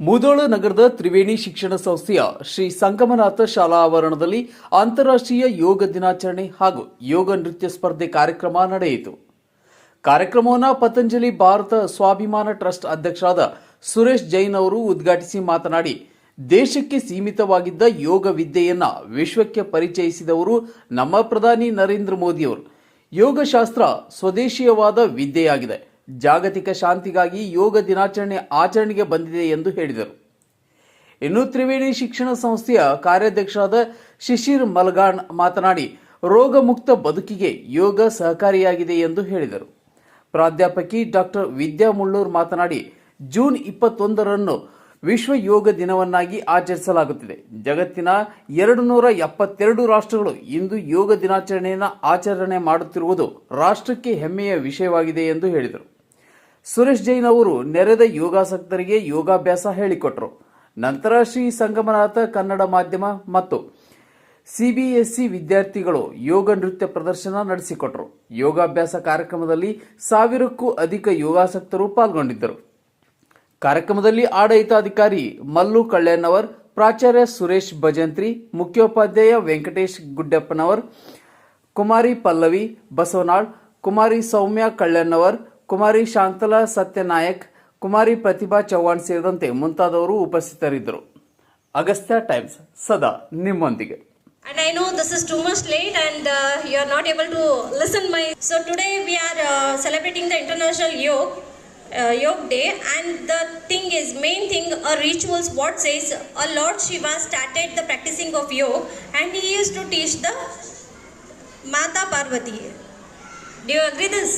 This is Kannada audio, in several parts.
ಮುಧೋಳ ನಗರದ ತ್ರಿವೇಣಿ ಶಿಕ್ಷಣ ಸಂಸ್ಥೆಯ ಶ್ರೀ ಸಂಗಮನಾಥ ಶಾಲಾ ಆವರಣದಲ್ಲಿ ಅಂತಾರಾಷ್ಟ್ರೀಯ ಯೋಗ ದಿನಾಚರಣೆ ಹಾಗೂ ಯೋಗ ನೃತ್ಯ ಸ್ಪರ್ಧೆ ಕಾರ್ಯಕ್ರಮ ನಡೆಯಿತು. ಕಾರ್ಯಕ್ರಮವನ್ನು ಪತಂಜಲಿ ಭಾರತ ಸ್ವಾಭಿಮಾನ ಟ್ರಸ್ಟ್ ಅಧ್ಯಕ್ಷರಾದ ಸುರೇಶ್ ಜೈನ್ ಅವರು ಉದ್ಘಾಟಿಸಿ ಮಾತನಾಡಿ, ದೇಶಕ್ಕೆ ಸೀಮಿತವಾಗಿದ್ದ ಯೋಗ ವಿದ್ಯೆಯನ್ನ ವಿಶ್ವಕ್ಕೆ ಪರಿಚಯಿಸಿದವರು ನಮ್ಮ ಪ್ರಧಾನಿ ನರೇಂದ್ರ ಮೋದಿಯವರು ಯೋಗಶಾಸ್ತ್ರ ಸ್ವದೇಶೀಯವಾದ ವಿದ್ಯೆಯಾಗಿದೆ. ಜಾಗತಿಕ ಶಾಂತಿಗಾಗಿ ಯೋಗ ದಿನಾಚರಣೆ ಆಚರಣೆಗೆ ಬಂದಿದೆ ಎಂದು ಹೇಳಿದರು. ಇನ್ನು ತ್ರಿವೇಣಿ ಶಿಕ್ಷಣ ಸಂಸ್ಥೆಯ ಕಾರ್ಯಾಧ್ಯಕ್ಷರಾದ ಶಿಶಿರ್ ಮಲ್ಗಾಣ್ ಮಾತನಾಡಿ, ರೋಗಮುಕ್ತ ಬದುಕಿಗೆ ಯೋಗ ಸಹಕಾರಿಯಾಗಿದೆ ಎಂದು ಹೇಳಿದರು. ಪ್ರಾಧ್ಯಾಪಕಿ ಡಾಕ್ಟರ್ ವಿದ್ಯಾ ಮುಳ್ಳೂರ್ ಮಾತನಾಡಿ, ಜೂನ್ ಇಪ್ಪತ್ತೊಂದರನ್ನು ವಿಶ್ವ ಯೋಗ ದಿನವನ್ನಾಗಿ ಆಚರಿಸಲಾಗುತ್ತಿದೆ. ಜಗತ್ತಿನ ಎರಡು ನೂರ ಎಪ್ಪತ್ತೆರಡು ರಾಷ್ಟ್ರಗಳು ಇಂದು ಯೋಗ ದಿನಾಚರಣೆಯನ್ನು ಆಚರಣೆ ಮಾಡುತ್ತಿರುವುದು ರಾಷ್ಟ್ರಕ್ಕೆ ಹೆಮ್ಮೆಯ ವಿಷಯವಾಗಿದೆ ಎಂದು ಹೇಳಿದರು. ಸುರೇಶ್ ಜೈನ್ ಅವರು ನೆರೆದ ಯೋಗಾಸಕ್ತರಿಗೆ ಯೋಗಾಭ್ಯಾಸ ಹೇಳಿಕೊಟ್ರು. ನಂತರ ಶ್ರೀ ಸಂಗಮನಾಥ ಕನ್ನಡ ಮಾಧ್ಯಮ ಮತ್ತು ಸಿಬಿಎಸ್ಇ ವಿದ್ಯಾರ್ಥಿಗಳು ಯೋಗ ನೃತ್ಯ ಪ್ರದರ್ಶನ ನಡೆಸಿಕೊಟ್ರು. ಯೋಗಾಭ್ಯಾಸ ಕಾರ್ಯಕ್ರಮದಲ್ಲಿ ಸಾವಿರಕ್ಕೂ ಅಧಿಕ ಯೋಗಾಸಕ್ತರು ಪಾಲ್ಗೊಂಡಿದ್ದರು. ಕಾರ್ಯಕ್ರಮದಲ್ಲಿ ಆಡಳಿತಾಧಿಕಾರಿ ಮಲ್ಲು ಕಳ್ಳೆನ್ನವರ್, ಪ್ರಾಚಾರ್ಯ ಸುರೇಶ್ ಭಜಂತ್ರಿ, ಮುಖ್ಯೋಪಾಧ್ಯಾಯ ವೆಂಕಟೇಶ್ ಗುಡ್ಡಪ್ಪನವರ್, ಕುಮಾರಿ ಪಲ್ಲವಿ ಬಸವನಾಳ್, ಕುಮಾರಿ ಸೌಮ್ಯ ಕಳ್ಳೆನ್ನವರ್ ಕುಮಾರಿ ಶಾಂತಲಾ ಸತ್ಯನಾಯಕ್ ಕುಮಾರಿ ಪ್ರತಿಭಾ ಚೌಹಾಣ್ ಸೇರಿದಂತೆ ಮುಂತಾದವರು ಉಪಸ್ಥಿತರಿದ್ದರು ಅಗಸ್ತ್ಯ ಟೈಮ್ಸ್ ಸದಾ ನಿಮ್ಮೊಂದಿಗೆ And I know this is too much late and uh, you are not able to listen my. So today we are uh, celebrating the International Yoga uh, Yoga Day and the thing is main thing a rituals what says a Lord Shiva started the practicing of yoga and he used to teach the Mata Parvati. Do you agree this?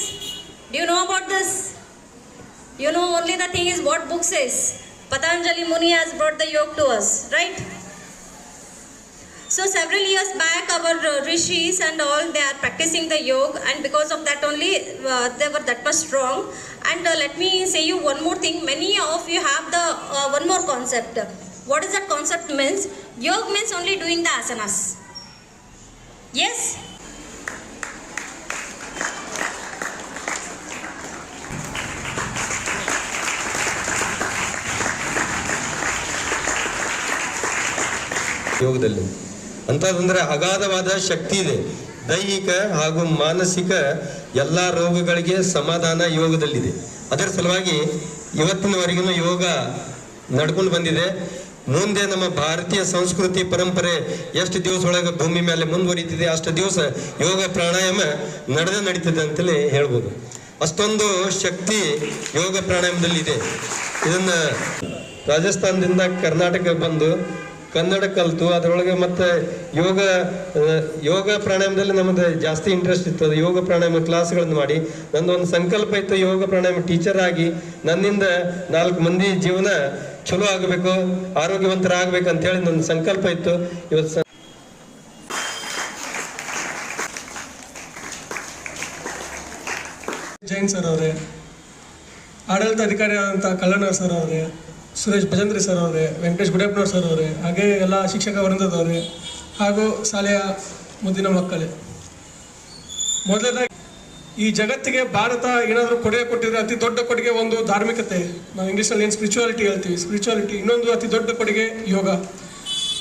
Do you know this? You know only the thing is what book says. Patanjali Muni has brought the yoga to us, right? So several years back, our uh, rishis and all they are practicing the yoga, and because of that only uh, they were that much strong. And uh, let me say you one more thing. Many of you have the uh, one more concept. What is that concept means? Yoga means only doing the asanas. Yes. ಯೋಗದಲ್ಲಿ ಅಂತಂದ್ರೆ ಅಗಾಧವಾದ ಶಕ್ತಿ ಇದೆ. ದೈಹಿಕ ಹಾಗೂ ಮಾನಸಿಕ ಎಲ್ಲ ರೋಗಗಳಿಗೆ ಸಮಾಧಾನ ಯೋಗದಲ್ಲಿದೆ. ಅದರ ಸಲುವಾಗಿ ಇವತ್ತಿನವರೆಗೂ ಯೋಗ ನಡ್ಕೊಂಡು ಬಂದಿದೆ. ಮುಂದೆ ನಮ್ಮ ಭಾರತೀಯ ಸಂಸ್ಕೃತಿ ಪರಂಪರೆ ಎಷ್ಟು ದಿವಸ ಒಳಗೆ ಭೂಮಿ ಮೇಲೆ ಮುಂದುವರಿತಿದೆ, ಅಷ್ಟು ದಿವಸ ಯೋಗ ಪ್ರಾಣಾಯಾಮ ನಡೆದೇ ನಡೀತದೆ ಅಂತಲೇ ಹೇಳ್ಬೋದು. ಅಷ್ಟೊಂದು ಶಕ್ತಿ ಯೋಗ ಪ್ರಾಣಾಯಾಮದಲ್ಲಿ ಇದೆ ಇದನ್ನ ರಾಜಸ್ಥಾನದಿಂದ ಕರ್ನಾಟಕ ಬಂದು ಕನ್ನಡ ಕಲಿತು, ಅದರೊಳಗೆ ಮತ್ತೆ ಯೋಗ ಯೋಗ ಪ್ರಾಣಾಯಾಮದಲ್ಲಿ ನಮ್ದು ಜಾಸ್ತಿ ಇಂಟ್ರೆಸ್ಟ್ ಇತ್ತು. ಅದು ಯೋಗ ಪ್ರಾಣಾಯಾಮ ಕ್ಲಾಸ್ಗಳನ್ನು ಮಾಡಿ. ನಂದೊಂದು ಸಂಕಲ್ಪ ಇತ್ತು, ಯೋಗ ಪ್ರಾಣಾಯಾಮ ಟೀಚರ್ ಆಗಿ ನನ್ನಿಂದ ನಾಲ್ಕು ಮಂದಿ ಜೀವನ ಚಲೋ ಆಗಬೇಕು ಆರೋಗ್ಯವಂತರಾಗಬೇಕು ಅಂತ ಹೇಳಿ ನನ್ನ ಸಂಕಲ್ಪ ಇತ್ತು. ಇವತ್ತು ಜೈನ್ ಸರ್ ಅವರೇ, ಆಡಳಿತ ಅಧಿಕಾರಿ ಆದಂತಹ ಕಲ್ಲಣ್ಣ ಸರ್ ಅವರೇ ಸುರೇಶ್ ಭಜಂದ್ರಿ ಸರ್ ಅವರೇ, ವೆಂಕಟೇಶ್ ಗುಡಪ್ಪನವ್ರ ಸರ್ ಅವರೇ, ಹಾಗೆ ಎಲ್ಲ ಶಿಕ್ಷಕ ವೃಂದದವರೇ ಹಾಗೂ ಶಾಲೆಯ ಮುಂದಿನ ಮಕ್ಕಳೇ. ಮೊದಲನೇದಾಗಿ, ಈ ಜಗತ್ತಿಗೆ ಭಾರತ ಏನಾದರೂ ಕೊಡುಗೆ ಕೊಟ್ಟಿದ್ರೆ ಅತಿ ದೊಡ್ಡ ಕೊಡುಗೆ ಒಂದು ಧಾರ್ಮಿಕತೆ. ನಾವು ಇಂಗ್ಲೀಷಲ್ಲಿ ಏನು ಸ್ಪಿರಿಚುವಾಲಿಟಿ ಹೇಳ್ತೀವಿ. ಸ್ಪಿರಿಚುವಾಲಿಟಿ ಇನ್ನೊಂದು ಅತಿ ದೊಡ್ಡ ಕೊಡುಗೆ ಯೋಗ.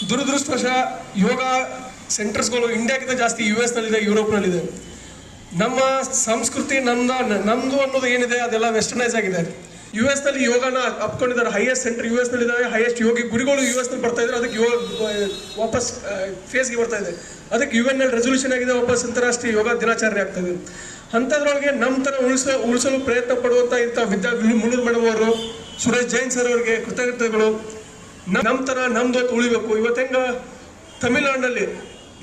ದುರದೃಷ್ಟವಶ ಯೋಗ ಸೆಂಟರ್ಸ್ಗಳು ಇಂಡಿಯಾಕ್ಕಿಂತ ಜಾಸ್ತಿ ಯು ಎಸ್ನಲ್ಲಿದೆ ಯುರೋಪ್ನಲ್ಲಿದೆ ನಮ್ಮ ಸಂಸ್ಕೃತಿ ನಮ್ಮ ನಮ್ಮದು ಅನ್ನೋದು ಏನಿದೆ ಅದೆಲ್ಲ ವೆಸ್ಟರ್ನೈಸ್ ಆಗಿದೆ. ಯು ಎಸ್ನಲ್ಲಿ ಯೋಗನ ಅಪ್ಕೊಂಡಿದ್ದಾರೆ. ಹೈಯೆಸ್ಟ್ ಸೆಂಟರ್ ಯು ಎಸ್ನಲ್ಲಿ ಇದಾವೆ. ಹೈಯೆಸ್ಟ್ ಯೋಗಿ ಗುರುಗಳು ಯು ಎಸ್ನಲ್ಲಿ ಬರ್ತಾ ಇದ್ದಾರೆ ಅದಕ್ಕೆ ಯೋಗ ವಾಪಸ್ ಫೇಸ್ಗೆ ಬರ್ತಾ ಇದೆ. ಅದಕ್ಕೆ ಯು ಎನ್ನಲ್ಲಿ ರೆಸೊಲ್ಯೂಷನ್ ಆಗಿದೆ. ವಾಪಸ್ ಅಂತಾರಾಷ್ಟ್ರೀಯ ಯೋಗ ದಿನಾಚರಣೆ ಆಗ್ತಾ ಇದೆ. ಅಂಥದ್ರೊಳಗೆ ನಮ್ಮ ತರ ಉಳಿಸ, ಉಳಿಸಲು ಪ್ರಯತ್ನ ಪಡುವಂತ ಇಂಥ ವಿದ್ಯಾ ಮುನ್ನೂರು ಮೇಡಮ್ ಅವರು, ಸುರೇಶ್ ಜೈನ್ ಸರ್ ಅವರಿಗೆ ಕೃತಜ್ಞತೆಗಳು. ನಮ್ಮ ತರ ನಮ್ದು ಹೊತ್ತು ಉಳಿಬೇಕು. ಇವತ್ತೆಂಗ ತಮಿಳ್ನಾಡಿನಲ್ಲಿ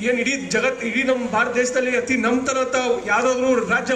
ಏನು ಇಡೀ ಜಗತ್, ಇಡೀ ನಮ್ಮ ಭಾರತ ದೇಶದಲ್ಲಿ ಅತಿ ನಮ್ಮ ತರ ಯಾವ್ದಾದ್ರು ರಾಜ್ಯ